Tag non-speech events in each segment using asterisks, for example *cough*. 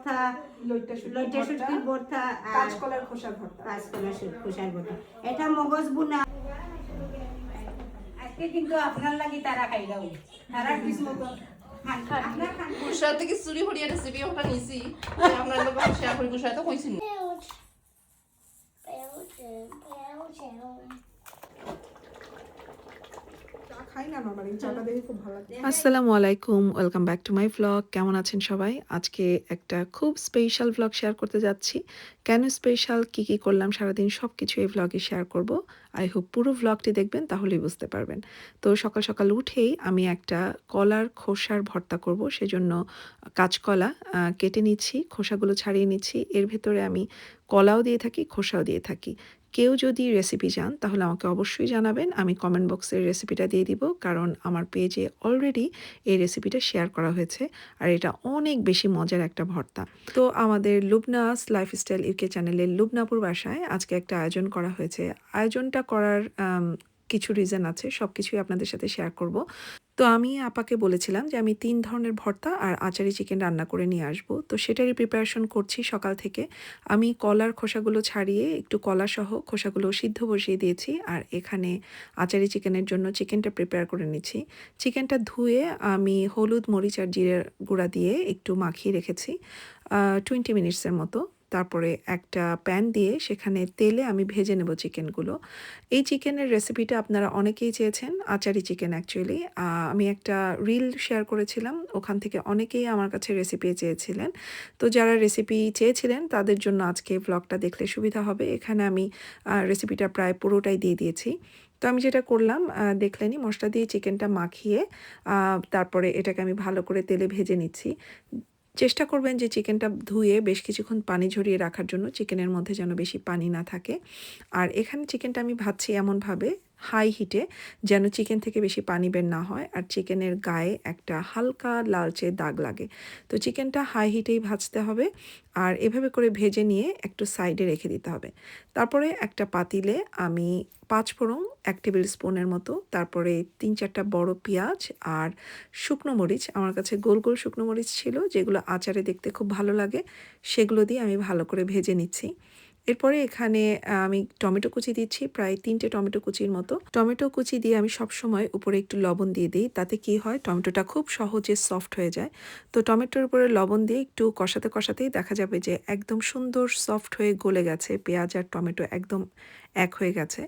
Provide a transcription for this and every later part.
ভর্তা লইটা শুটকির ভর্তা কাঁচকলার খোসার ভর্তা। কাঁচকলা খোসার ভর্তা। এটা মগজ বুনা। আজকে কিন্তু আপনার লাগি তারা খাইলাম তারা কিসমত গুজরাট থেকে চুরি হরিয়া রেসিপি ওটা নিছি। আপনার লোক শেয়ার করি গুজরাট তো কইছি খাই না নর্মালি চাটা দেখে খুব ভালো লাগে। আসসালামু আলাইকুম welcome back to my vlog কেমন আছেন সবাই? আজকে একটা খুব স্পেশাল ভ্লগ শেয়ার করতে যাচ্ছি। কেন স্পেশাল কি কি করলাম সারাদিন সব কিছু এই ভ্লগে শেয়ার করব। আই হোপ পুরো ভ্লগটি দেখবেন তাহলেই বুঝতে পারবেন। তো সকাল সকাল উঠেই আমি একটা কলার খোসার ভর্তা করব সেজন্য কাঁচকলা কেটে নিচ্ছি খোসাগুলো ছাড়িয়ে নিচ্ছি। এর ভেতরে আমি কলাও দিয়ে থাকি খোসাও দিয়ে থাকি। কেউ যদি রেসিপি চান, তাহলে আমাকে অবশ্যই জানাবেন। আমি কমেন্ট বক্সের রেসিপিটা দিয়ে দিব, কারণ আমার পেজে অলরেডি এই রেসিপিটা শেয়ার করা হয়েছে, আর এটা অনেক বেশি মজার একটা ভর্তা। তো আমাদের লুবনাস লাইফস্টাইল ইউকে চ্যানেলের লুবনাপুর বাসায় আজকে একটা আয়োজন করা হয়েছে। আয়োজনটা করার কিছু রিজন আছে সব কিছুই আপনাদের সাথে শেয়ার করব। তো আমি আপাকে বলেছিলাম যে আমি তিন ধরনের ভর্তা আর আচারি চিকেন রান্না করে নিয়ে আসব। তো সেটারই প্রিপারেশন করছি সকাল থেকে। আমি কলার খোসাগুলো ছাড়িয়ে একটু কলা সহ খোসাগুলো সিদ্ধ বসিয়ে দিয়েছি আর এখানে আচারি চিকেনের জন্য চিকেনটা প্রিপেয়ার করে নিচ্ছি। চিকেনটা ধুয়ে আমি হলুদ, মরিচ আর জিরের গুঁড়া দিয়ে একটু মাখিয়ে রেখেছি টোয়েন্টি মিনিটসের মতো। তারপরে একটা প্যান দিয়ে সেখানে তেলে আমি ভেজে নেব চিকেনগুলো। এই চিকেনের রেসিপিটা আপনারা অনেকেই চেয়েছেন আচারি চিকেন অ্যাকচুয়ালি আমি একটা রিল শেয়ার করেছিলাম ওখান থেকে অনেকেই আমার কাছে রেসিপি চেয়েছিলেন। তো যারা রেসিপি চেয়েছিলেন তাদের জন্য আজকে ব্লগটা দেখলে সুবিধা হবে। এখানে আমি রেসিপিটা প্রায় পুরোটাই দিয়ে দিয়েছি। তো আমি যেটা করলাম আহ, দেখলেনই মশলা দিয়ে চিকেনটা মাখিয়ে তারপরে এটাকে আমি ভালো করে তেলে ভেজে নিচ্ছি। চেষ্টা করবেন যে চিকেনটা ধুয়ে বেশ কিছুক্ষণ পানি ঝরিয়ে রাখার জন্য চিকেনের মধ্যে যেন বেশি পানি না থাকে। আর এখানে চিকেনটা আমি ভাজছি এমনভাবে হাই হিটে যেন চিকেন থেকে বেশি পানি বের না হয় আর চিকেনের গায়ে একটা হালকা লালচে দাগ লাগে। তো চিকেনটা হাই হিটেই ভাজতে হবে আর এভাবে করে ভেজে নিয়ে একটু সাইডে রেখে দিতে হবে। তারপরে একটা পাতিলে আমি পাঁচ ফোড়ন, এক টেবিল স্পুনের মতো, তারপরে তিন চারটা বড় পেঁয়াজ আর শুকনো মরিচ। আমার কাছে গোল গোল শুকনো মরিচ ছিল, যেগুলো আচারে দেখতে খুব ভালো লাগে। সেগুলো দিয়ে আমি ভালো করে ভেজে নিচ্ছি। এরপরে এখানে আমি টমেটো কুচি দিচ্ছি, প্রায় তিনটে টমেটো কুচির মতো। টমেটো কুচি দিয়ে আমি সব সময় উপরে একটু লবণ দিয়ে দিই, তাতে কি হয়, টমেটোটা খুব সহজে সফট হয়ে যায়। তো টমেটোর উপরে লবণ দিয়ে একটু কষাতে কষাতেই দেখা যাবে যে, একদম সুন্দর সফট হয়ে গলে গেছে পেঁয়াজ আর টমেটো একদম এক হয়ে গেছে।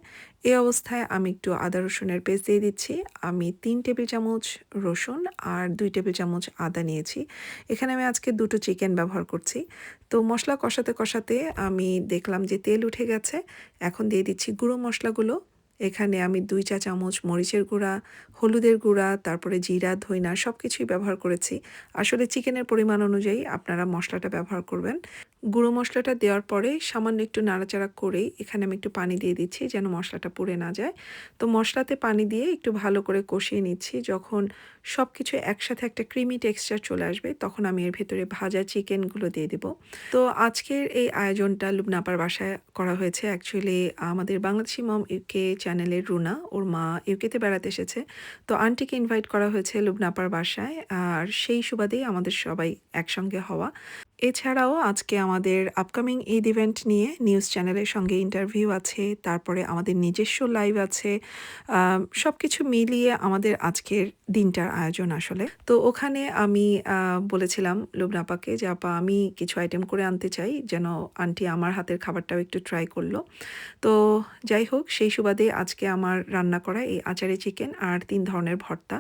এই অবস্থায় আমি একটু আদা রসুনের পেস্ট দিয়ে দিচ্ছি। আমি তিন টেবিল চামচ রসুন আর দুই টেবিল চামচ আদা নিয়েছি। এখানে আমি আজকে দুটো চিকেন ব্যবহার করছি। তো মশলা কষাতে কষাতে আমি দেখলাম যে তেল উঠে গেছে। এখন দিয়ে দিচ্ছি গুঁড়ো মশলাগুলো। এখানে আমি দুই চা চামচ মরিচের গুঁড়া, হলুদের গুঁড়া, তারপরে জিরা, ধইনা সব কিছুই ব্যবহার করেছি। আসলে চিকেনের পরিমাণ অনুযায়ী আপনারা মশলাটা ব্যবহার করবেন। গুঁড়ো মশলাটা দেওয়ার পরে সামান্য একটু নাড়াচাড়া করেই এখানে আমি একটু পানি দিয়ে দিচ্ছি যেন মশলাটা পুড়ে না যায়। তো মশলাতে পানি দিয়ে একটু ভালো করে কষিয়ে নিচ্ছি। যখন সব কিছু একসাথে একটা ক্রিমি টেক্সচার চলে আসবে, তখন আমি এর ভেতরে ভাজা চিকেনগুলো দিয়ে দেব। তো আজকের এই আয়োজনটা লুবনাপার বাসায় করা হয়েছে। অ্যাকচুয়ালি আমাদের বাংলাদেশি মম ইউকে চ্যানেলের রুনা, ওর মা ইউকেতে বেড়াতে এসেছে। তো আন্টিকে ইনভাইট করা হয়েছে লুবনাপার বাসায়। আর সেই সুবাদেই আমাদের সবাই একসঙ্গে হওয়া। এছাড়াও আজকে আমাদের আপকামিং ঈদ ইভেন্ট নিয়ে নিউজ চ্যানেলের সঙ্গে ইন্টারভিউ আছে, তারপরে আমাদের নিজস্ব লাইভ আছে সব কিছু মিলিয়ে আমাদের আজকের দিনটার আয়োজন আসলে। তো ওখানে আমি বলেছিলাম লুবনাপাকে যে, আপা, আমি কিছু আইটেম করে আনতে চাই, যেন আন্টি আমার হাতের খাবারটাও একটু ট্রাই করল। তো যাই হোক, সেই সুবাদে আজকে আমার রান্না করা এই আচারে চিকেন আর তিন ধরনের ভর্তা,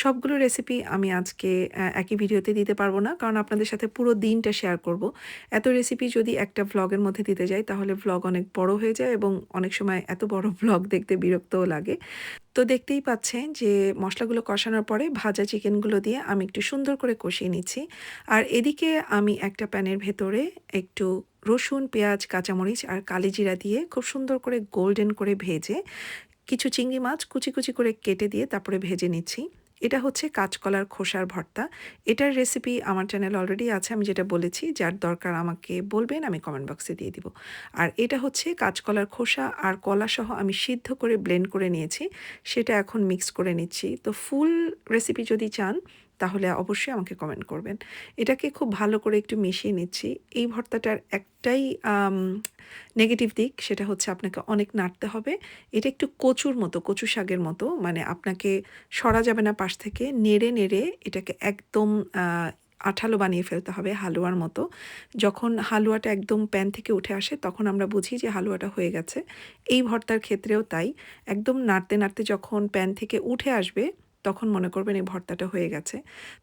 সবগুলো রেসিপি আমি আজকে একই ভিডিওতে দিতে পারব না, কারণ আপনাদের সাথে পুরো দিনটা শেয়ার করব। এত রেসিপি যদি একটা ভ্লগের মধ্যে দিতে যাই, তাহলে ভ্লগ অনেক বড় হয়ে যায় এবং অনেক সময় এত বড় *laughs* ভ্লগ দেখতে বিরক্তও লাগে। তো দেখতেই পাচ্ছেন যে মশলাগুলো কষানোর পরে ভাজা চিকেনগুলো দিয়ে আমি একটু সুন্দর করে কষিয়ে নিচ্ছি। আর এদিকে আমি একটা প্যানের ভেতরে একটু রসুন, পেঁয়াজ, কাঁচামরিচ আর কালিজিরা দিয়ে খুব সুন্দর করে গোল্ডেন করে ভেজে কিছু চিংড়ি মাছ কুচি কুচি করে কেটে দিয়ে তারপরে ভেজে নিচ্ছি। এটা হচ্ছে কাঁচকলার খোসার ভর্তা। এটার রেসিপি আমার চ্যানেল অলরেডি আছে, আমি যেটা বলেছি, যার দরকার আমাকে বলবেন, আমি কমেন্ট বক্সে দিয়ে দিব। আর এটা হচ্ছে কাঁচকলার খোসা আর কলাসহ আমি সিদ্ধ করে ব্লেন্ড করে নিয়েছি, সেটা এখন মিক্স করে নিচ্ছি। তো ফুল রেসিপি যদি চান তাহলে অবশ্যই আমাকে কমেন্ট করবেন। এটাকে খুব ভালো করে একটু মিশিয়ে নিচ্ছি। এই ভর্তাটার একটাই নেগেটিভ দিক সেটা হচ্ছে আপনাকে অনেক নাড়তে হবে। এটা একটু কচুর মতো, কচু শাকের মতো মানে আপনাকে সরা যাবে না পাশ থেকে, নেড়ে নেড়ে এটাকে একদম আঠালো বানিয়ে ফেলতে হবে হালুয়ার মতো। যখন হালুয়াটা একদম প্যান থেকে উঠে আসে, তখন আমরা বুঝি যে হালুয়াটা হয়ে গেছে। এই ভর্তার ক্ষেত্রেও তাই। একদম নাড়তে নাড়তে যখন প্যান থেকে উঠে আসবে তখন মনে করবেন এই ভর্তাটা হয়ে গেছে।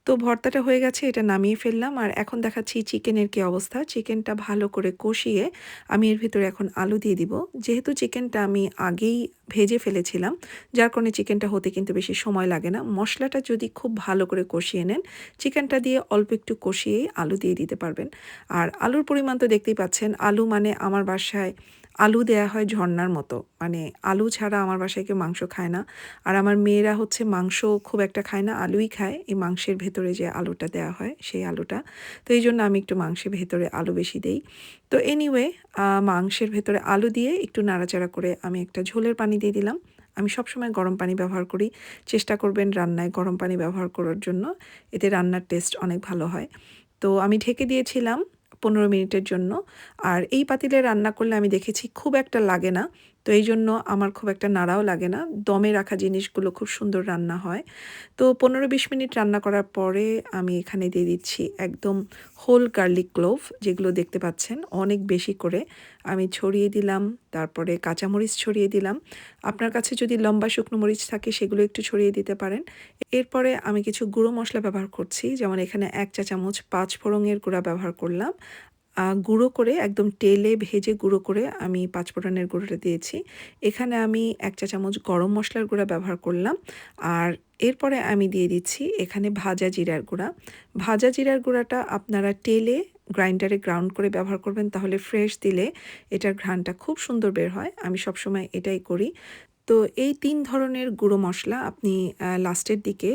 তো ভর্তাটা হয়ে গেছে, এটা নামিয়ে ফেললাম। আর এখন দেখাচ্ছি চিকেনের কি অবস্থা। চিকেনটা ভালো করে কষিয়ে আমি এর ভিতরে এখন আলু দিয়ে দিব। যেহেতু চিকেনটা আমি আগেই ভেজে ফেলেছিলাম, যার কারণে চিকেনটা হতে কিন্তু বেশি সময় লাগে না। মশলাটা যদি খুব ভালো করে কষিয়ে নেন, চিকেনটা দিয়ে অল্প একটু কষিয়েই আলু দিয়ে দিতে পারবেন। আর আলুর পরিমাণ তো দেখতেই পাচ্ছেন। আলু মানে আমার বাসায় আলু দেয়া হয় ঝর্ণার মতো। মানে আলু ছাড়া আমার বাসায় কেউ মাংস খায় না। আর আমার মেয়েরা হচ্ছে মাংস খুব একটা খায় না, আলুই খায়। এই মাংসের ভেতরে যে আলুটা দেওয়া হয়, সেই আলুটা। তো এই জন্য আমি একটু মাংসের ভেতরে আলু বেশি দেই। তো এনিওয়ে মাংসের ভেতরে আলু দিয়ে একটু নাড়াচাড়া করে আমি একটা ঝোলের পানি দিয়ে দিলাম। আমি সবসময় গরম পানি ব্যবহার করি। চেষ্টা করবেন রান্নায় গরম পানি ব্যবহার করার জন্য। এতে রান্নার টেস্ট অনেক ভালো হয়। তো আমি ঢেকে দিয়েছিলাম। পনেরো মিনিটের জন্য। আর এই পাতিলে রান্না করলে আমি দেখেছি খুব একটা লাগে না। তো এই জন্য আমার খুব একটা নাড়াও লাগে না। দমে রাখা জিনিসগুলো খুব সুন্দর রান্না হয়। তো পনেরো বিশ মিনিট রান্না করার পরে আমি এখানে দিয়ে দিচ্ছি একদম হোল গার্লিক ক্লোভ যেগুলো দেখতে পাচ্ছেন অনেক বেশি করে। আমি ছড়িয়ে দিলাম, তারপরে কাঁচামরিচ ছড়িয়ে দিলাম। আপনার কাছে যদি লম্বা শুকনো মরিচ থাকে সেগুলো একটু ছড়িয়ে দিতে পারেন। এরপরে আমি কিছু গুঁড়ো মশলা ব্যবহার করছি, যেমন এখানে এক চা চামচ পাঁচ ফোড়নের গুঁড়া ব্যবহার করলাম। গুঁড়ো করে, একদম তেলে ভেজে গুঁড়ো করে আমি পাঁচফোড়নের গুঁড়োটা দিয়েছি। এখানে আমি এক চা চামচ গরম মশলার গুঁড়া ব্যবহার করলাম। আর এরপরে আমি দিয়ে দিচ্ছি এখানে ভাজা জিরার গুঁড়া। ভাজা জিরার গুঁড়াটা আপনারা তেলে গ্রাইন্ডারে গ্রাউন্ড করে ব্যবহার করবেন, তাহলে ফ্রেশ দিলে এটার ঘ্রাণটা খুব সুন্দর বের হয়। আমি সবসময় এটাই করি। তো এই তিন ধরনের গুঁড়ো মশলা আপনি লাস্টের দিকে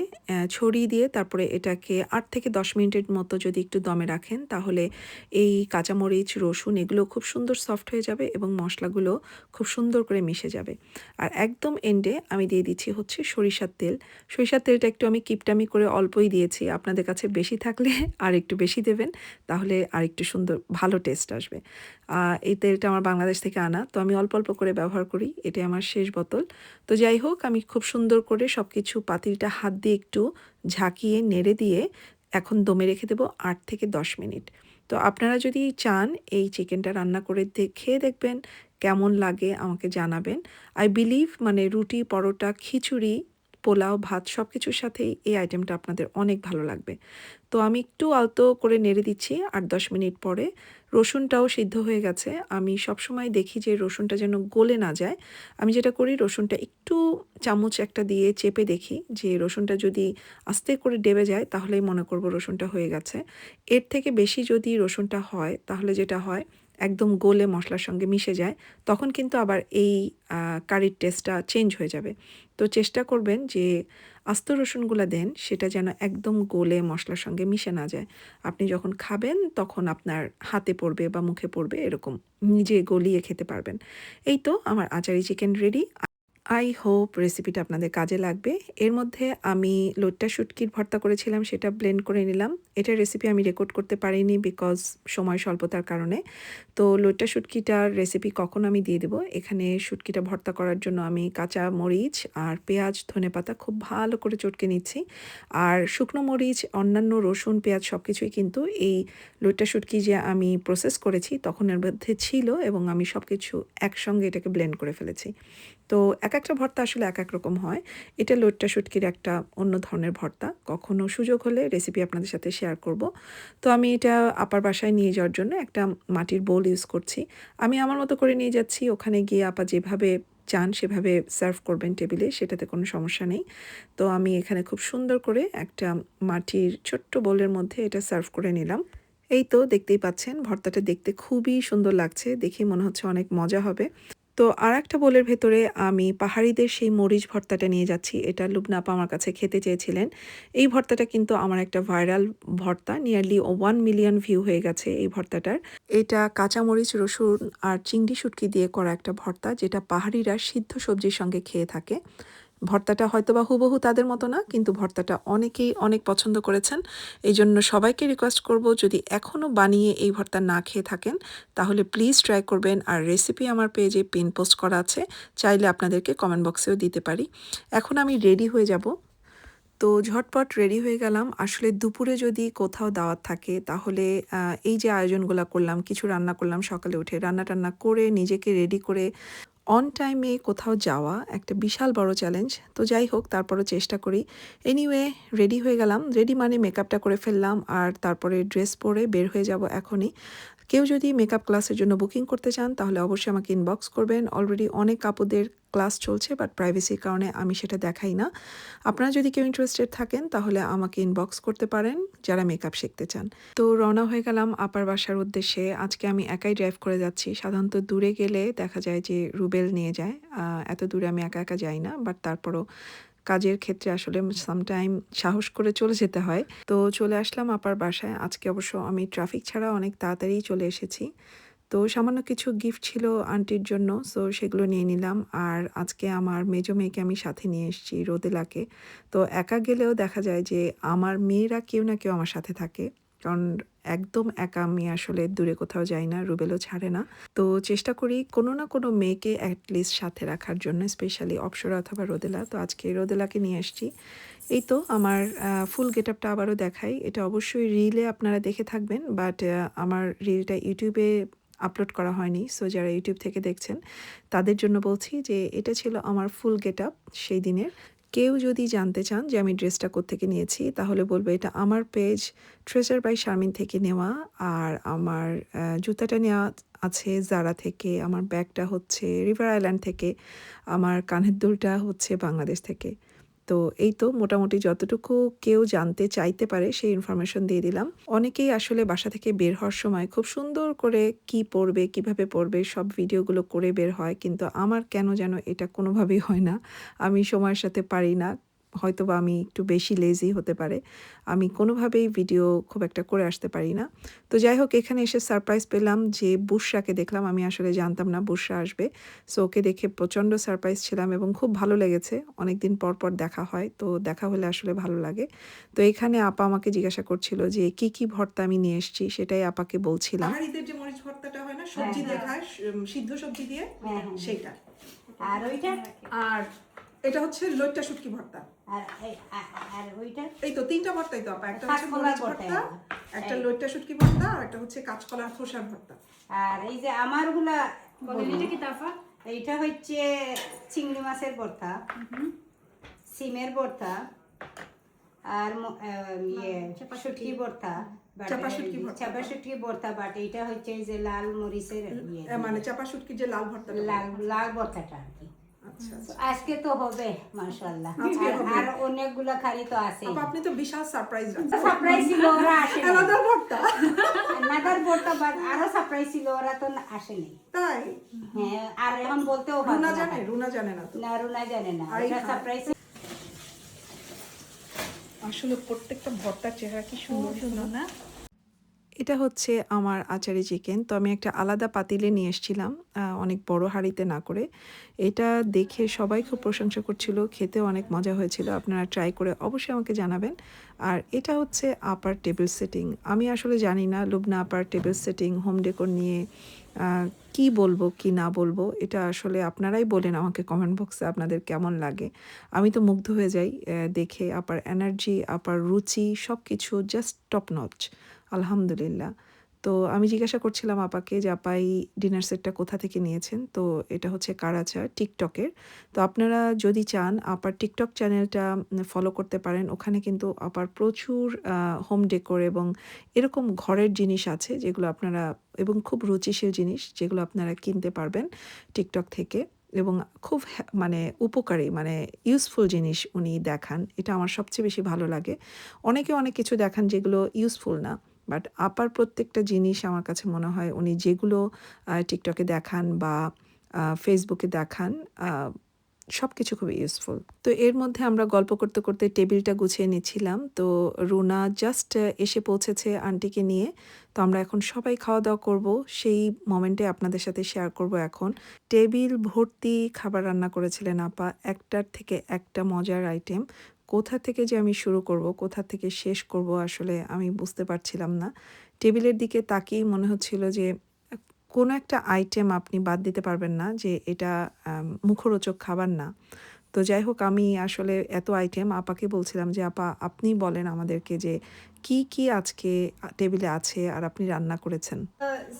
ছড়িয়ে দিয়ে তারপরে এটাকে আট থেকে দশ মিনিটের মতো যদি একটু দমে রাখেন, তাহলে এই কাঁচামরিচ, রসুন এগুলো খুব সুন্দর সফট হয়ে যাবে এবং মশলাগুলো খুব সুন্দর করে মিশে যাবে। আর একদম এন্ডে আমি দিয়ে দিচ্ছি হচ্ছে সরিষার তেল। সরিষার তেলটা একটু আমি কিপটামি করে অল্পই দিয়েছি, আপনাদের কাছে বেশি থাকলে *laughs* আর একটু বেশি দেবেন, তাহলে আর একটু সুন্দর, ভালো টেস্ট আসবে। এই তেলটা আমার বাংলাদেশ থেকে আনা। তো আমি অল্প অল্প করে ব্যবহার করি, এটাই আমার শেষ বোতল। তো যাই হোক, আমি খুব সুন্দর করে সব কিছু পাতিলটা হাত দিয়ে একটু ঝাঁকিয়ে, নেড়ে দিয়ে এখন দমে রেখে দেবো আট থেকে দশ মিনিট। তো আপনারা যদি চান এই চিকেনটা রান্না করে খেয়ে দেখবেন কেমন লাগে আমাকে জানাবেন। আই বিলিভ মানে রুটি, পরোটা, খিচুড়ি পোলাও, ভাত সব কিছুর সাথেই এই আইটেমটা আপনাদের অনেক ভালো লাগবে। তো আমি একটু আলতো করে নেড়ে দিচ্ছি আট দশ মিনিট পরে রসুনটাও সিদ্ধ হয়ে গেছে। আমি সবসময় দেখি যে রসুনটা যেন গলে না যায়। আমি যেটা করি, রসুনটা একটু চামচ একটা দিয়ে চেপে দেখি যে রসুনটা যদি আস্তে করে ডেবে যায়, তাহলেই মনে করব রসুনটা হয়ে গেছে। এর থেকে বেশি যদি রসুনটা হয়, তাহলে যেটা হয় একদম গোলে মশলার সঙ্গে মিশে যায়, তখন কিন্তু আবার এই কারির টেস্টটা চেঞ্জ হয়ে যাবে। তো চেষ্টা করবেন যে আস্ত রসুনগুলো দেন, সেটা যেন একদম গোলে মশলার সঙ্গে মিশে না যায়। আপনি যখন খাবেন, তখন আপনার হাতে পড়বে বা মুখে পড়বে, এরকম নিজে গলিয়ে খেতে পারবেন। এই তো আমার achari chicken ready I hope রেসিপিটা আপনাদের কাজে লাগবে। এর মধ্যে আমি লোটটা শুটকির ভর্তা করেছিলাম, সেটা ব্লেন্ড করে নিলাম। এটার রেসিপি আমি রেকর্ড করতে পারিনি বিকজ সময় স্বল্পতার কারণে। তো লোট্টা শুটকিটার রেসিপি কখন আমি দিয়ে দেবো? এখানে শুটকিটা ভর্তা করার জন্য আমি কাঁচা মরিচ আর পেঁয়াজ ধনেপাতা খুব ভালো করে চটকে নিচ্ছি। আর শুকনো মরিচ, অন্যান্য রসুন, পেঁয়াজ সব কিছুই কিন্তু এই লোট্টা শুটকি যে আমি প্রসেস করেছি, তখন এর মধ্যে ছিল এবং আমি সব কিছু একসঙ্গে এটাকে ব্লেন্ড করে ফেলেছি। তো এক একটা ভর্তা আসলে এক এক রকম হয়। এটা লোট্টা শুটকির একটা অন্য ধরনের ভর্তা। কখনো সুযোগ হলে রেসিপি আপনাদের সাথে শেয়ার করব। তো আমি এটা আপার বাসায় নিয়ে যাওয়ার জন্য একটা মাটির বোল ইউজ করছি। আমি আমার মতো করে নিয়ে যাচ্ছি। ওখানে গিয়ে আপা যেভাবে চান, সেভাবে সার্ভ করবেন টেবিলে সেটাতে কোনো সমস্যা নেই। তো আমি এখানে খুব সুন্দর করে একটা মাটির ছোট্ট বোলের মধ্যে এটা সার্ভ করে নিলাম। এই তো দেখতেই পাচ্ছেন, ভর্তাটা দেখতে খুবই সুন্দর লাগছে। দেখে মনে হচ্ছে অনেক মজা হবে। তো আর একটা বোলের ভেতরে আমি পাহাড়িদের সেই মরিচ ভর্তাটা নিয়ে যাচ্ছি। এটা লুবনাপা আমার কাছে খেতে চেয়েছিলেন। এই ভর্তাটা কিন্তু আমার একটা ভাইরাল ভর্তা নিয়ারলি ওয়ান মিলিয়ন ভিউ হয়ে গেছে এই ভর্তাটার। এটা কাঁচামরিচ রসুন আর চিংড়ি শুটকি দিয়ে করা একটা ভর্তা, যেটা পাহাড়িরা সিদ্ধ সবজির সঙ্গে খেয়ে থাকে। ভর্তাটা হয়তো বা হুবহু তাদের মতো না, কিন্তু ভর্তাটা অনেকেই অনেক পছন্দ করেছেন। এই জন্য সবাইকে রিকোয়েস্ট করব, যদি এখনও বানিয়ে এই ভর্তা না খেয়ে থাকেন, তাহলে প্লিজ ট্রাই করবেন। আর রেসিপি আমার পেজে পিন পোস্ট করা আছে, চাইলে আপনাদেরকে কমেন্ট বক্সেও দিতে পারি। এখন আমি রেডি হয়ে যাব। তো ঝটপট রেডি হয়ে গেলাম। আসলে দুপুরে যদি কোথাও দাওয়াত থাকে, তাহলে এই যে আয়োজনগুলো করলাম, কিছু রান্না করলাম সকালে উঠে রান্না টান্না করে নিজেকে রেডি করে অন টাইমে কোথাও যাওয়া একটা বিশাল বড় চ্যালেঞ্জ তো যাই হোক, তারপরও চেষ্টা করি। এনিওয়ে রেডি হয়ে গেলাম। রেডি মানে মেকআপটা করে ফেললাম, আর তারপরে ড্রেস পরে বের হয়ে যাব এখনই। কেউ যদি মেকআপ ক্লাসের জন্য বুকিং করতে চান, তাহলে অবশ্যই আমাকে ইনবক্স করবেন। অলরেডি অনেক কাপড়দের ক্লাস চলছে বাট প্রাইভেসির কারণে আমি সেটা দেখাই না। আপনারা যদি কেউ ইন্টারেস্টেড থাকেন, তাহলে আমাকে ইনবক্স করতে পারেন, যারা মেকআপ শিখতে চান। তো রওনা হয়ে গেলাম আপার বাসার উদ্দেশ্যে। আজকে আমি একাই ড্রাইভ করে যাচ্ছি। সাধারণত দূরে গেলে দেখা যায় যে রুবেল নিয়ে যায়। এত দূরে আমি একা একা যাই না বাট তারপরও কাজের ক্ষেত্রে আসলে সামটাইম সাহস করে চলে যেতে হয়। তো চলে আসলাম আপার বাসায়। আজকে অবশ্য আমি ট্রাফিক ছাড়া অনেক তাড়াতাড়ি চলে এসেছি। তো সামান্য কিছু গিফট ছিল আন্টির জন্য সো সেগুলো নিয়ে নিলাম। আর আজকে আমার মেজো মেয়েকে আমি সাথে নিয়ে এসেছি রোদেলাকে। তো একা গেলেও দেখা যায় যে আমার মেয়েরা কেউ না কেউ আমার সাথে থাকে। কারণ একদম একা আমি আসলে দূরে কোথাও যাই না, রুবেলও ছাড়ে না। তো চেষ্টা করি কোনো না কোনো মেয়েকে অ্যাটলিস্ট সাথে রাখার জন্য স্পেশালি অপসরা অথবা রোদেলা। তো আজকে রোদেলাকে নিয়ে আসছি। এই তো আমার ফুল গেট আপটা আবারও দেখাই। এটা অবশ্যই রিলে আপনারা দেখে থাকবেন বাট আমার রিলটা ইউটিউবে আপলোড করা হয়নি। সো যারা ইউটিউব থেকে দেখছেন, তাদের জন্য বলছি যে এটা ছিল আমার ফুল গেট আপ সেই দিনের। কেউ যদি জানতে চান যে আমি ড্রেসটা কোত্থেকে নিয়েছি, তাহলে বলব এটা আমার পেজ ট্রেজার বাই শারমিন থেকে নেওয়া। আর আমার জুতাটা নেওয়া আছে জারা থেকে, আমার ব্যাগটা হচ্ছে রিভার আইল্যান্ড থেকে, আমার কানের দুলটা হচ্ছে বাংলাদেশ থেকে। তো এই তো মোটামুটি যতটুকু কেউ জানতে চাইতে পারে সেই ইনফরমেশন দিয়ে দিলাম। অনেকেই আসলে বাসা থেকে বের হওয়ার সময় খুব সুন্দর করে কি পড়বে, কীভাবে পড়বে, সব ভিডিওগুলো করে বের হয়, কিন্তু আমার কেন যেন এটা কোনোভাবেই হয় না। আমি সময়ের সাথে পারি না। হয়তো বা আমি একটু বেশি লেজি হতে পারে। আমি কোনোভাবেই ভিডিও খুব একটা করে আসতে পারি না। তো যাই হোক এখানে এসে সারপ্রাইজ পেলাম যে বুশরাকে দেখলাম। আমি আসলে জানতাম না বুশরা আসবে। সো ওকে দেখে প্রচণ্ড সারপ্রাইজ ছিলাম এবং খুব ভালো লেগেছে। অনেক দিন পর পর দেখা হয় তো দেখা হলে আসলে ভালো লাগে। তো এখানে আপা আমাকে জিজ্ঞাসা করছিল যে কি কি ভর্তা আমি নিয়ে এসেছি? সেটাই আপাকে বলছিলাম। যে মরিচ ভর্তাটা হয় না সবজি দিয়ে খায় সিদ্ধ সবজি দিয়ে হ্যাঁ, হ্যাঁ। সেইটা। আর ওইটা? আর এটা হচ্ছে লইট্টা শুটকি ভর্তা। আর এই- আ- আর ওইটা। এই তো তিনটা ভর্তাই তো আপা একটা হচ্ছে মরিচ ভর্তা ভর্তা একটা লইট্টা শুটকি ভর্তা আর একটা হচ্ছে কাঁচকলার খোসার ভর্তা। আর এই যে আমারগুলা এটা কি তাফা এইটা হচ্ছে চিংড়ি মাছের ভর্তা সিমের ভর্তা আর আহ, ইয়ে শুটকি ভর্তা but চাপা শুটকি ভর্তা। বাট এটা হচ্ছে যে লাল মরিচের ইয়ে, মানে চাপা যে লাল ভর্তা লাল লাল ভর্তাটা আর কি। আজকে তো হবে মাশাআল্লাহ। আর- হবে। অনেকগুলো খালি তো আছে আপনি তো বিশাল সারপ্রাইজ রাখছেন। সারপ্রাইজ ছিল ওরা আসেনি। আলাদা ভর্তা নাদার ভর্তা বাট আরও সারপ্রাইজ ছিল ওরা তো আসেনি। তাই? হ্যাঁ আর এখন বলতেও পারব রুনা জানে রুনা জানে না তো। না রুনা জানে না। এটা সারপ্রাইজ আসলে প্রত্যেকটা ভর্তার চেহারা কি সুন্দর সুন্দর না? এটা হচ্ছে আমার আচারি চিকেন। তো আমি একটা আলাদা পাতিলে নিয়ে এসেছিলাম অনেক বড় হাঁড়িতে না করে। এটা দেখে সবাই খুব প্রশংসা করছিল খেতে অনেক মজা হয়েছিল। আপনারা ট্রাই করে অবশ্যই আমাকে জানাবেন। আর এটা হচ্ছে আপার টেবিল সেটিং আমি আসলে জানি না লুবনা আপার টেবিল সেটিং হোম ডেকোর নিয়ে কি বলব, কি না বলব, এটা আসলে আপনারাই বলেন আমাকে কমেন্ট বক্সে আপনাদের কেমন লাগে। আমি তো মুগ্ধ হয়ে যাই দেখে আপার এনার্জি আপার রুচি সব কিছু জাস্ট টপ নচ আলহামদুলিল্লাহ। তো আমি জিজ্ঞাসা করছিলাম আপাকে যে আপাই ডিনার সেটটা কোথা থেকে নিয়েছেন? তো এটা হচ্ছে কারাচা, টিকটকের। তো আপনারা যদি চান, আপার টিকটক চ্যানেলটা ফলো করতে পারেন। ওখানে কিন্তু আপার প্রচুর হোম ডেকোর এবং এরকম ঘরের জিনিস আছে যেগুলো আপনারা, এবং খুব রুচিশীল জিনিস যেগুলো আপনারা কিনতে পারবেন টিকটক থেকে। এবং খুব মানে উপকারী মানে ইউজফুল জিনিস উনি দেখান। এটা আমার সবচেয়ে বেশি ভালো লাগে। অনেকে অনেক কিছু দেখান যেগুলো ইউজফুল না। বাট আপার প্রত্যেকটা জিনিস আমার কাছে মনে হয় উনি যেগুলো টিকটকে দেখান বা ফেসবুকে দেখান সব কিছু খুবই ইউজফুল তো এর মধ্যে আমরা গল্প করতে করতে টেবিলটা গুছিয়ে নিচ্ছিলাম। তো রুনা জাস্ট এসে পৌঁছেছে আন্টিকে নিয়ে। তো আমরা এখন সবাই খাওয়া দাওয়া করব। সেই মোমেন্টে আপনাদের সাথে শেয়ার করব এখন। টেবিল, ভর্তি, খাবার রান্না করেছিলেন আপা। একটার থেকে একটা মজার আইটেম কোথা থেকে যে আমি শুরু করব কোথা থেকে শেষ করব আসলে আমি বুঝতে পারছিলাম না। টেবিলের দিকে তাকিয়েই মনে হচ্ছিল যে কোনো একটা আইটেম আপনি বাদ দিতে পারবেন না যে এটা মুখরোচক খাবার না। তো যাই হোক আমি আসলে এত আইটেম আপাকে বলছিলাম যে আপা আপনি বলেন আমাদেরকে যে কি কি আজকে টেবিলে আছে আর আপনি রান্না করেছেন?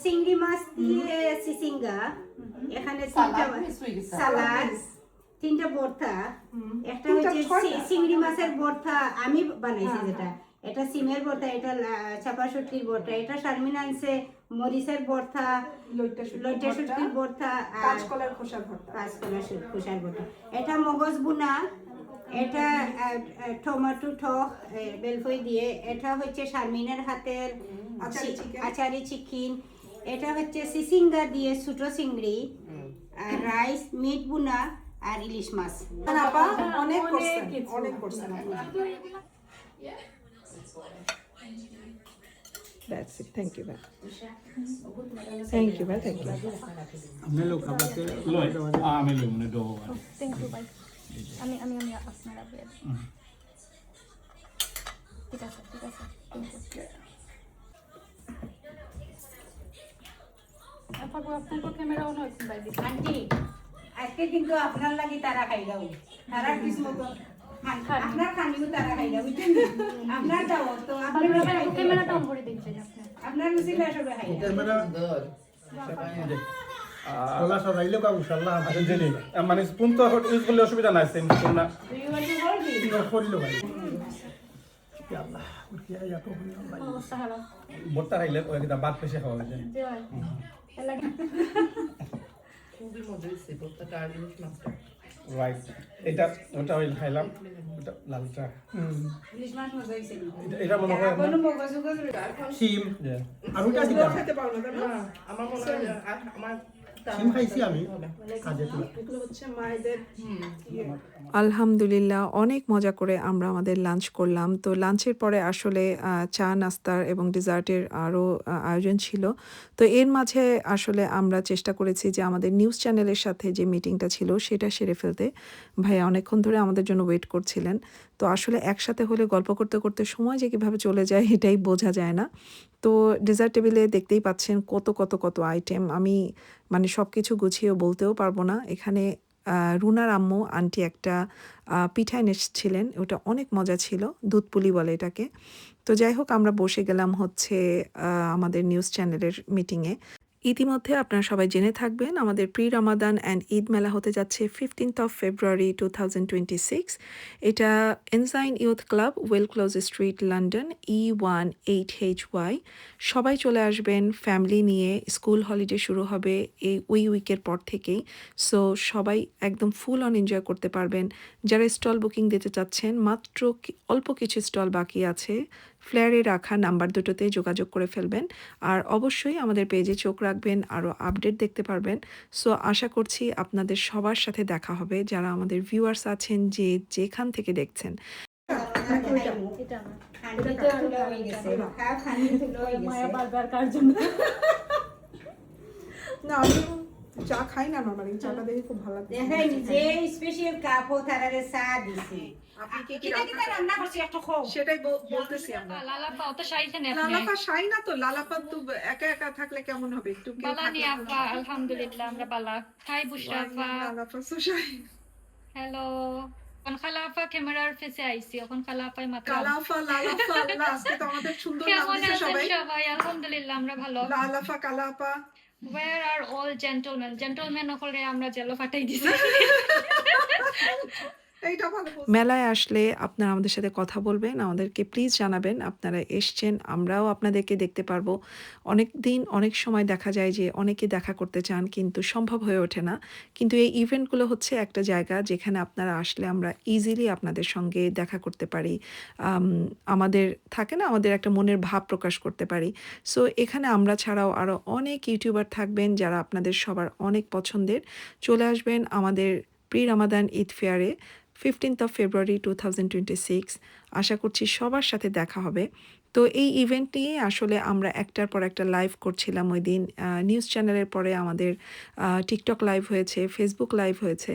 চিংড়ি মাছ দিয়ে সিসিঙ্গা এখানে সালাদ। তিনটা ভর্তা একটা হচ্ছে চিংড়ি মাছের ভর্তা আমি বানাইছি যেটা। এটা সিমের ভর্তা এটা চাপা শুটকির ভর্তা এটা শারমিন আনছে মরিচের ভর্তা লইটা শুটকির ভর্তা কাঁচকলার খোসা ভর্তা। কাঁচকলা খোসার ভর্তা। এটা মগজ বুনা এটা টমেটো টক বেলফই দিয়ে এটা হচ্ছে শারমিনের হাতের আচারি চিকেন। এটা হচ্ছে সিসিঙ্গা দিয়ে ছোটো চিংড়ি আর রাইস মিট বুনা আর ইলিশ মাছ। আপা অনেক করছেন অনেক করছেন আপা। That's it. Thank you, Thank you, Thank you. Melo kabate লয় আমি লই মানে ডো থ্যাংক ইউ ভাই আমি আমি আমি আপনার আবেদ ঠিক আছে ঠিক আছে। থ্যাংক ইউ আপনার ক্যামেরা অন হয়েছে ভাই আন্টি আজকে কিন্তু আপনার লাগি তারা খাইলাম। তারা কিসমত আপনার খানিও তারা বুঝছেন নি? আপনার দাও তো আপনার সবে শাল্লাহ আচ্ছা মানে স্পুন তো ইউজ করলে অসুবিধা নাই সেম স্পুন না? করিল ভাই। খাইলে বাদ পেশে খাওয়া যায়। খুবই মজা হয়েছে ভর্তাটা আর ইলিশ মাছটা রাইট এটা ওটা ওই খাইলাম। ওটা লালটা ইলিশ মাছ মজা হইছে এটা- মনে হয়. আর দিলাম। খেতে পারো না তাই না? না, আমার মনে হয় আমার খাইছি আমি কাজে ইয়ে। আলহামদুলিল্লাহ অনেক মজা করে আমরা আমাদের লাঞ্চ করলাম। তো লাঞ্চের পরে আসলে চা নাস্তার এবং ডেজার্টের আরও আয়োজন ছিল। তো এর মাঝে আসলে আমরা চেষ্টা করেছি যে আমাদের নিউজ চ্যানেলের সাথে যে মিটিংটা ছিল সেটা সেরে ফেলতে। ভাইয়া অনেকক্ষণ ধরে আমাদের জন্য ওয়েট করছিলেন। তো আসলে একসাথে হলে গল্প করতে করতে সময় যে কীভাবে চলে যায় এটাই বোঝা যায় না। তো ডেজার্ট টেবিলে দেখতেই পাচ্ছেন কত কত কত আইটেম আমি মানে সব কিছু গুছিয়ে বলতেও পারব না। এখানে রুনার আম্মু, আন্টি একটা পিঠা এনেছিলেন ওটা অনেক মজা ছিল, দুধ পুলি বলে এটাকে। তো যাই হোক, আমরা বসে গেলাম হচ্ছে আমাদের নিউজ চ্যানেলের মিটিংয়ে ইতিমধ্যে আপনারা সবাই জেনে থাকবেন, আমাদের প্রি রমাদান অ্যান্ড ঈদ মেলা হতে যাচ্ছে ফিফটিন্থ অফ ফেব্রুয়ারি টু এটা angina youth club well close street London E one eight H Y সবাই চলে আসবেন ফ্যামিলি নিয়ে স্কুল হলিডে শুরু হবে এই, ওই উইকের পর থেকেই। সো সবাই একদম ফুল অন এনজয় করতে পারবেন। যারা স্টল বুকিং দিতে চাচ্ছেন, মাত্র অল্প কিছু স্টল বাকি আছে। ফ্লেয়ারে রাখা নাম্বার দুটোতে যোগাযোগ করে ফেলবেন। আর অবশ্যই আমাদের পেজে চোখ রাখবেন আরও আপডেট দেখতে পারবেন। সো আশা করছি আপনাদের সবার সাথে দেখা হবে যারা আমাদের ভিউয়ার্স আছেন যে যেখান থেকে দেখছেন। এটা না চা খাই না নর্মালি চাটা দেখে খুব ভালো লাগে দেখাই যে স্পেশাল কাপ ও তারারে চা দিছি। আপনি কি কি কিটা কিটা রান্না করছি একটু খাও সেটাই বলতেছি আমরা। লালাপা অত সাইছেন লালাপা শাই না তো লালাপা তো একা একা থাকলে কেমন হবে? একটু কেউ বালানি থাকলে আপা আলহামদুলিল্লাহ আমরা বালা। হাই বুশরা আপা। লালাপা তো শাই হ্যালো। এখন খালা ক্যামেরার ফেসে আইছি এখন খালা মাত্র কালাফা লালাফা আজকে তো আমাদের সুন্দর নাম দিছে সবাই। সবাই? আলহামদুলিল্লাহ আমরা ভালো। লালাফা কালাপা we're are all gentleman gentleman আমরা জেলো ফাটাই দিছি। *laughs* মেলায় আসলে আপনারা আমাদের সাথে কথা বলবেন, আমাদেরকে প্লিজ জানাবেন, আপনারা এসছেন, আমরাও আপনাদেরকে দেখতে পারব। অনেক দিন অনেক সময় দেখা যায় যে অনেকে দেখা করতে চান কিন্তু সম্ভব হয়ে ওঠে না। কিন্তু এই ইভেন্টগুলো হচ্ছে একটা জায়গা যেখানে আপনারা আসলে আমরা ইজিলি আপনাদের সঙ্গে দেখা করতে পারি। আমাদের থাকে না, আমাদের একটা মনের ভাব প্রকাশ করতে পারি। সো এখানে আমরা ছাড়াও আরও অনেক ইউটিউবার থাকবেন যারা আপনাদের সবার অনেক পছন্দের। চলে আসবেন আমাদের pre Ramadan Eid ফেয়ারে fifteenth of February two thousand twenty six আশা করছি সবার সাথে দেখা হবে। তো এই ইভেন্ট নিয়ে আসলে আমরা একটার পর একটা লাইভ করছিলাম ওই দিন নিউজ চ্যানেলের পরে আমাদের টিকটক লাইভ হয়েছে ফেসবুক লাইভ হয়েছে।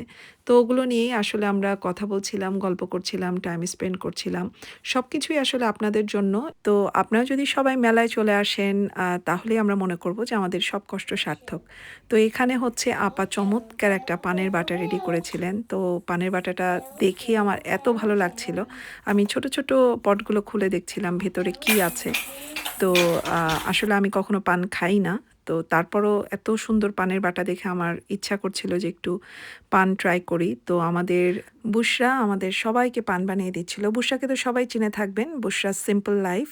তো ওগুলো নিয়েই আসলে আমরা কথা বলছিলাম গল্প করছিলাম টাইম স্পেন্ড করছিলাম। সব কিছুই আসলে আপনাদের জন্য। তো আপনারা যদি সবাই মেলায় চলে আসেন আহ, তাহলেই আমরা মনে করব যে আমাদের সব কষ্ট সার্থক। তো এখানে হচ্ছে আপা চমৎকার একটা পানের বাটা রেডি করেছিলেন। তো পানের বাটাটা দেখে আমার এত ভালো লাগছিল। আমি ছোট ছোট পটগুলো খুলে দেখছিলাম ভেতরে কি আছে। তো আসলে আমি কখনো পান খাই না। তো তারপরও এত সুন্দর পানের বাটা দেখে আমার ইচ্ছা করছিল যে একটু পান ট্রাই করি। তো আমাদের বুশরা আমাদের সবাইকে পান বানিয়ে দিচ্ছিল। বুশরাকে তো সবাই চিনে থাকবেন বুসরা সিম্পল লাইফ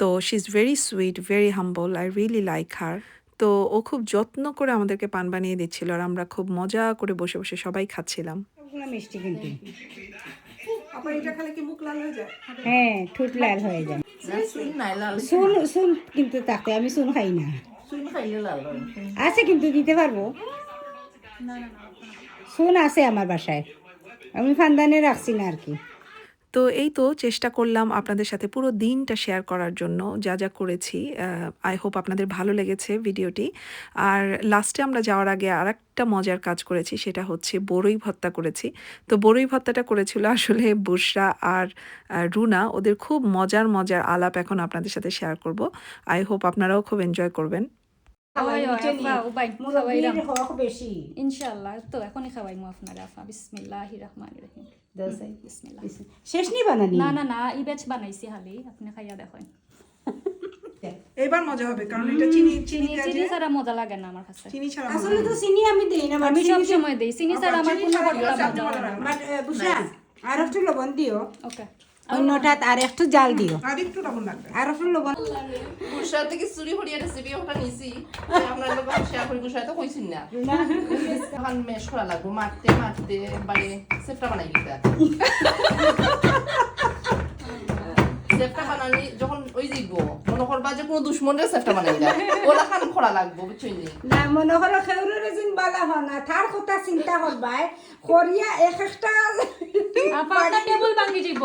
তো she is very sweet very humble I really like her তো ও খুব যত্ন করে আমাদেরকে পান বানিয়ে দিচ্ছিল আর আমরা খুব মজা করে বসে বসে সবাই খাচ্ছিলাম। মিষ্টি কিন্তু। আপনার এটা খেলে কি মুখ লাল হয়ে যায়? হ্যাঁ ঠোঁট লাল হয়ে যায়। সুন নাই লাল। শুন শুন কিন্তু তাতে আমি শুন খাই না। সুন খাইলে লাল আছে কিন্তু দিতে পারব। শুন আছে আমার বাসায়। আমি ফান্দানে রাখছি না আর কি। তো এই তো চেষ্টা করলাম আপনাদের সাথে পুরো দিনটা শেয়ার করার জন্য, যা যা করেছি। আই হোপ আপনাদের ভালো লেগেছে ভিডিওটি। আর লাস্টে আমরা যাওয়ার আগে আর একটা মজার কাজ করেছি, সেটা হচ্ছে বড়ই ভত্তা করেছি। তো বড়ই ভত্তাটা করেছিল আসলে বুসরা আর রুনা। ওদের খুব মজার মজার আলাপ এখন আপনাদের সাথে শেয়ার করব। আই হোপ আপনারাও খুব এনজয় করবেন। খাওয়াই আফা উবাই খাওয়াইরাম মুরব্বির হক বেশি। ইনশাআল্লাহ তো এখনই খাওয়াইমু আপনারা আফা। বিসমিল্লাহির রহমানির রহিম। বিসমিল্লাহ। শেষ নি বানানি? না না না ই ব্যাচ বানাইছি খালি আপনি খাইয়া দেখেন। এবার মজা হবে কারণ এটা চিনি চিনি চিনি চিনি ছাড়া মজা লাগে না আমার কাছে। চিনি ছাড়া আসলে তো চিনি আমি দেই না আমি সব সময় দেই। চিনি ছাড়া আমার কোনো মজা লাগে না। আর একটু লবণ দিও। ওকে অন্যটাত আর একটু জাল দিও। আর একটু লবণ লাগবে। আর একটু লবণ। গুসা থেকে চুরি হড়িয়া রেসিপি ওটা নিছি। আপনার লোক শেয়ার করি গুসা তো কইছিন না। এখন মেশ করা লাগবো। মারতে মারতে বাড়ি সেফটা বানাই দিতে সেফটা বানানি যখন ওই দিব মনে করবা যে কোনো দুশ্মনের সেফটা বানাই দেয়। ওলা খান খোলা লাগবো বুঝছই নি? না মনে করো খেউরের যেন বালা হয় না তার কথা চিন্তা করবাই করিয়া এক একটা আপা একটা টেবিল ভাঙি দিব।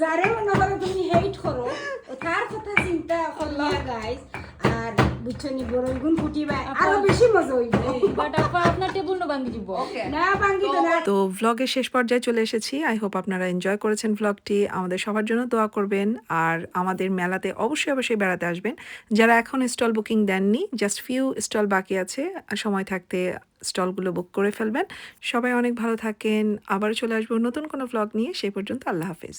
যারে মনে করো তুমি হেইট করো তার কথা চিন্তা করলা গাইস বুঝছনি বড় গুণ ফুটিবা আরও বেশি মজা হইব বাট আপা আপনার টেবিল নো ভাঙি দিব। ওকে না ভাঙ্গি তো না। তো ভ্লগের শেষ পর্যায়ে চলে এসেছি। আই হোপ আপনারা এনজয় করেছেন ভ্লগটি আমাদের সবার জন্য দোয়া করবেন। আর আমাদের মেলাতে অবশ্যই অবশ্যই বেড়াতে আসবেন। যারা এখন স্টল বুকিং দেননি জাস্ট ফিউ স্টল বাকি আছে। সময় থাকতে স্টলগুলো বুক করে ফেলবেন। সবাই অনেক ভালো থাকেন। আবার চলে আসব নতুন কোনো ভ্লগ নিয়ে। সেই পর্যন্ত আল্লাহ হাফিজ।